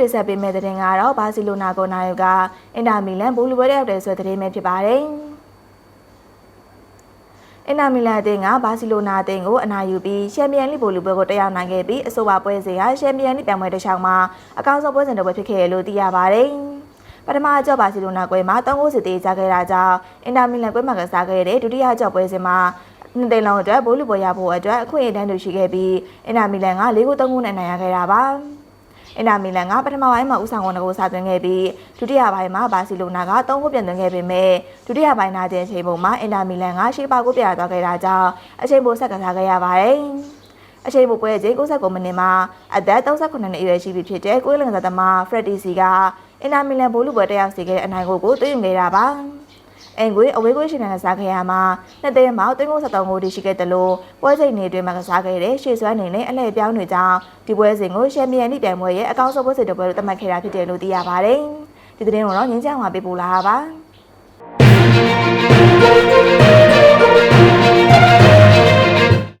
တင်ဆက်ပေးမယ့်သတင်းကတော့ဘာစီလိုနာကိုနိုင်ကအင်တာမီလန်ဘူလူပွဲရောက်တယ်ဆိုတဲ့သတင်းပဲဖြစ်ပါတယ်။အင်တာမီလန်အသင်းကဘာစီလိုနာအသင်းကိုအနိုင်ယူပြီးချန်ပီယံလိဘူလူပွဲကိုတက်ရောက်နိုင်ခဲ့ပြီးအဆိုပါပွဲစဉ်ဟာချန်ပီယံလိပြိုင်ပွဲတစ်ချောင်းမှာအကောင်းဆုံးပွဲစဉ်တစ်ပွဲဖြစ်ခဲ့ရလို့သိရပါတယ်။ပထမအကြော့ဘာစီလိုနာကွဲမှာ3ဂိုးစီတေးကြခဲ့တာကြောင့်အင်တာမီလန်ကွဲမှာကစားခဲ့တဲ့ဒုတိယအကြော့ပွဲစဉ်မှာနှစ်သိန်းလုံးအတွက်ဘိုးလူပွဲရဖို့အတွက်အခွင့်အရေးတန်းတူရှိခဲ့ပြီးအင်တာမီလန်က၄ဂိုး3ဂိုးနဲ့နိုင်ရခဲ့တာပါ။ အင်တာမီလန်ကပထမပိုင်းမှာဦးဆောင်ဝန်ကိုစသွင်းခဲ့ပြီးဒုတိယပိုင်းမှာဘာစီလိုနာက3ဂိုးပြန်သွင်းခဲ့ပေမဲ့ဒုတိယပိုင်းနာတဲ့အချိန်ပုံမှာအင်တာမီလန်ကရှေ့ပါကိုပြရသွားခဲ့တာကြောင့်အချိန်ပိုဆက်ကစားခဲ့ရပါတယ်။အချိန်ပိုပွဲချိန်69မိနစ်မှာအသက်38နှစ်အရွယ်ရှိပြီဖြစ်တဲ့ကိုယ်လင်သမားဖရက်ဒီစီကအင်တာမီလန်ဘိုးလူပွဲတက်ရောက်စေခဲ့တဲ့အနိုင်ကိုကိုသွင်းခဲ့တာပါ။ အင်ကွေအဝေးကွေးရှင်နဲ့ကစားခဲ့ရမှာနှစ်သိန်းမှာသွင်းကို73ကိုတရှိခဲ့တယ်လို့ပွဲချိန်နေအတွင်းမှာကစားခဲ့တဲ့ရှေ့စွမ်းနေနဲ့အလှည့်ပြောင်းနေကြောင်းဒီပွဲစဉ်ကိုရှယ်မီယံလိပြိုင်ပွဲရဲ့အကောင်းဆုံးပွဲစဉ်တစ်ပွဲလို့သတ်မှတ်ခဲ့တာဖြစ်တယ်လို့သိရပါတယ်။ဒီသတင်းကိုတော့ငင်းကြောင်မှာပေးပို့လာတာပါ။